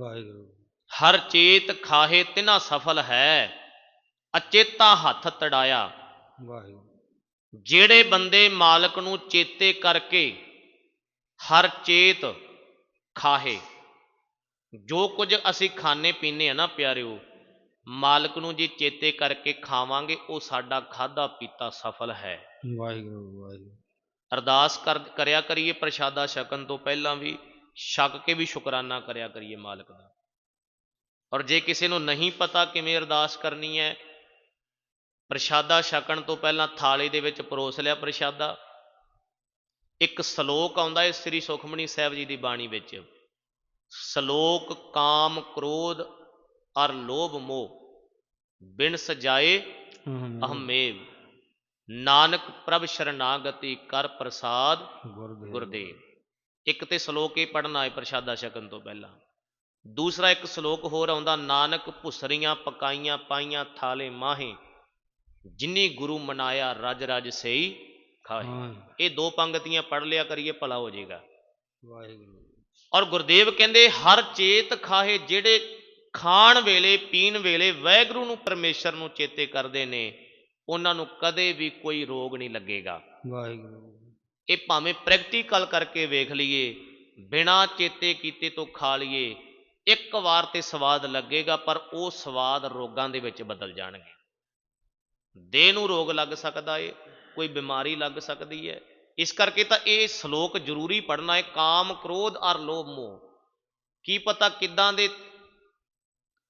ਵਾਹਿਗੁਰੂ। ਹਰ ਚੇਤ ਖਾਹੇ ਤਿਨਾ ਸਫਲ ਹੈ ਅਚੇਤਾ ਹੱਥ ਤੜਾਇਆ। ਵਾਹਿਗੁਰੂ। ਜਿਹੜੇ ਬੰਦੇ ਮਾਲਕ ਨੂੰ ਚੇਤੇ ਕਰਕੇ ਹਰ ਚੇਤ ਖਾਹੇ ਜੋ ਕੁਝ ਅਸੀਂ ਖਾਣੇ ਪੀਣੇ ਆ ਨਾ ਪਿਆਰਿਓ ਮਾਲਕ ਨੂੰ ਜੇ ਚੇਤੇ ਕਰਕੇ ਖਾਵਾਂਗੇ ਉਹ ਸਾਡਾ ਖਾਦਾ ਪੀਤਾ ਸਫਲ ਹੈ। ਵਾਹਿਗੁਰੂ ਵਾਹਿਗੁਰੂ। ਅਰਦਾਸ ਕਰ ਕਰਿਆ ਕਰੀਏ ਪ੍ਰਸ਼ਾਦਾ ਛਕਣ ਤੋਂ ਪਹਿਲਾਂ ਵੀ ਛਕ ਕੇ ਵੀ ਸ਼ੁਕਰਾਨਾ ਕਰਿਆ ਕਰੀਏ ਮਾਲਕ ਦਾ। ਔਰ ਜੇ ਕਿਸੇ ਨੂੰ ਨਹੀਂ ਪਤਾ ਕਿਵੇਂ ਅਰਦਾਸ ਕਰਨੀ ਹੈ ਪ੍ਰਸ਼ਾਦਾ ਛਕਣ ਤੋਂ ਪਹਿਲਾਂ ਥਾਲੀ ਦੇ ਵਿੱਚ ਪਰੋਸ ਲਿਆ ਪ੍ਰਸ਼ਾਦਾ। ਇੱਕ ਸ਼ਲੋਕ ਆਉਂਦਾ ਹੈ ਸ੍ਰੀ ਸੁਖਮਣੀ ਸਾਹਿਬ ਜੀ ਦੀ ਬਾਣੀ ਵਿੱਚ ਸ਼ਲੋਕ ਕਾਮ ਕ੍ਰੋਧ ਅਰ ਲੋਭ ਮੋਹ ਬਿਨ ਸਜਾਏ ਅਹਮੇਵ ਨਾਨਕ ਪ੍ਰਭ ਸ਼ਰਨਾਗਤੀ ਕਰ ਪ੍ਰਸਾਦ ਗੁਰਦੇਵ। ਗੁਰਦੇਵ। ਇੱਕ ਤੇ ਸ਼ਲੋਕ ਇਹ ਪੜਨਾ ਹੈ ਪ੍ਰਸ਼ਾਦਾ ਛਕਣ ਤੋਂ ਪਹਿਲਾਂ। ਦੂਸਰਾ ਇੱਕ ਸ਼ਲੋਕ ਹੋਰ ਆਉਂਦਾ ਨਾਨਕ ਭੁਸਰੀਆਂ ਪਕਾਈਆਂ ਪਾਈਆਂ ਥਾਲੇ ਮਾਹੇ ਜਿਨੀ ਗੁਰੂ ਮਨਾਇਆ ਰਜ ਰਜ ਸਈ ਖਾਹੇ। ਇਹ ਦੋ ਪੰਗਤੀਆਂ ਪੜ ਲਿਆ ਕਰੀਏ ਭਲਾ ਹੋ ਜਾਏਗਾ। ਵਾਹਿਗੁਰੂ ਔਰ ਗੁਰਦੇਵ ਕਹਿੰਦੇ ਹਰ ਚੇਤ ਖਾਹੇ ਜਿਹੜੇ ਖਾਣ ਵੇਲੇ ਪੀਣ ਵੇਲੇ ਵਾਹਿਗੁਰੂ ਨੂੰ ਪਰਮੇਸ਼ਰ ਨੂੰ ਚੇਤੇ ਕਰਦੇ ਨੇ ਉਹਨਾਂ ਨੂੰ ਕਦੇ ਵੀ ਕੋਈ ਰੋਗ ਨਹੀਂ ਲੱਗੇਗਾ। ਵਾਹਿਗੁਰੂ ਇਹ ਭਾਵੇਂ ਪ੍ਰੈਕਟੀਕਲ ਕਰਕੇ ਵੇਖ ਲਈਏ, ਬਿਨਾ ਚੇਤੇ ਕੀਤੇ ਤੋਂ ਖਾ ਲਈਏ, ਇੱਕ ਵਾਰ ਤੇ ਸਵਾਦ ਲੱਗੇਗਾ, ਪਰ ਉਹ ਸਵਾਦ ਰੋਗਾਂ ਦੇ ਵਿੱਚ ਬਦਲ ਜਾਣਗੇ। ਦੇਹ ਨੂੰ ਰੋਗ ਲੱਗ ਸਕਦਾ ਏ, ਕੋਈ ਬਿਮਾਰੀ ਲੱਗ ਸਕਦੀ ਹੈ ਇਸ ਕਰਕੇ ਤਾਂ ਇਹ ਸ਼ਲੋਕ ਜ਼ਰੂਰੀ ਪੜਨਾ ਹੈ ਕਾਮ, ਕ੍ਰੋਧ ਅਰ ਲੋਭ, ਮੋਹ। ਕੀ ਪਤਾ ਕਿੱਦਾਂ ਦੇ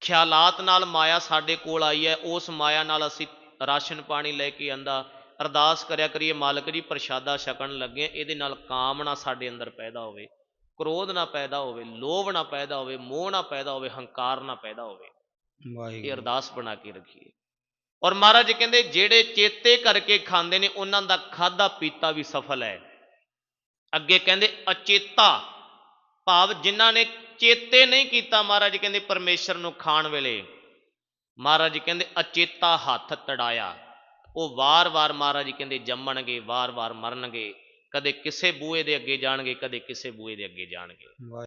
ਖਿਆਲਾਤ ਨਾਲ ਮਾਇਆ ਸਾਡੇ ਕੋਲ ਆਈ ਹੈ, ਉਸ ਮਾਇਆ ਨਾਲ ਅਸੀਂ ਰਾਸ਼ਨ ਪਾਣੀ ਲੈ ਕੇ ਆਂਦਾ ਅਰਦਾਸ ਕਰਿਆ ਕਰੀਏ ਮਾਲਕ ਜੀ ਪ੍ਰਸ਼ਾਦਾ ਛਕਣ ਲੱਗੇ ਇਹਦੇ ਨਾਲ ਕਾਮ ਨਾ ਸਾਡੇ ਅੰਦਰ ਪੈਦਾ ਹੋਵੇ ਕ੍ਰੋਧ ਨਾ ਪੈਦਾ ਹੋਵੇ ਲੋਭ ਨਾ ਪੈਦਾ ਹੋਵੇ ਮੋਹ ਨਾ ਪੈਦਾ ਹੋਵੇ ਹੰਕਾਰ ਨਾ ਪੈਦਾ ਹੋਵੇ। ਇਹ ਵਾਹਿਗੁਰੂ। ਅਰਦਾਸ ਬਣਾ ਕੇ ਰੱਖੀਏ। ਔਰ ਮਹਾਰਾਜ ਜੀ ਕਹਿੰਦੇ ਜਿਹੜੇ ਚੇਤੇ ਕਰਕੇ ਖਾਂਦੇ ਨੇ ਉਹਨਾਂ ਦਾ ਖਾਦਾ ਪੀਤਾ ਵੀ ਸਫਲ ਹੈ। ਅੱਗੇ ਕਹਿੰਦੇ ਅਚੇਤਾ ਭਾਵ ਜਿਨ੍ਹਾਂ ਨੇ ਚੇਤੇ ਨਹੀਂ ਕੀਤਾ ਮਹਾਰਾਜ ਕਹਿੰਦੇ ਪਰਮੇਸ਼ਰ ਨੂੰ ਖਾਣ ਵੇਲੇ। ਮਹਾਰਾਜ ਜੀ ਕਹਿੰਦੇ ਅਚੇਤਾ ਹੱਥ ਤੜਾਇਆ। ਉਹ ਵਾਰ-ਵਾਰ ਮਹਾਰਾਜ ਜੀ ਕਹਿੰਦੇ ਜੰਮਣਗੇ, ਵਾਰ-ਵਾਰ ਮਰਨਗੇ। ਕਦੇ ਕਿਸੇ ਬੂਏ ਦੇ ਅੱਗੇ ਜਾਣਗੇ, ਕਦੇ ਕਿਸੇ ਬੂਏ ਦੇ ਅੱਗੇ ਜਾਣਗੇ।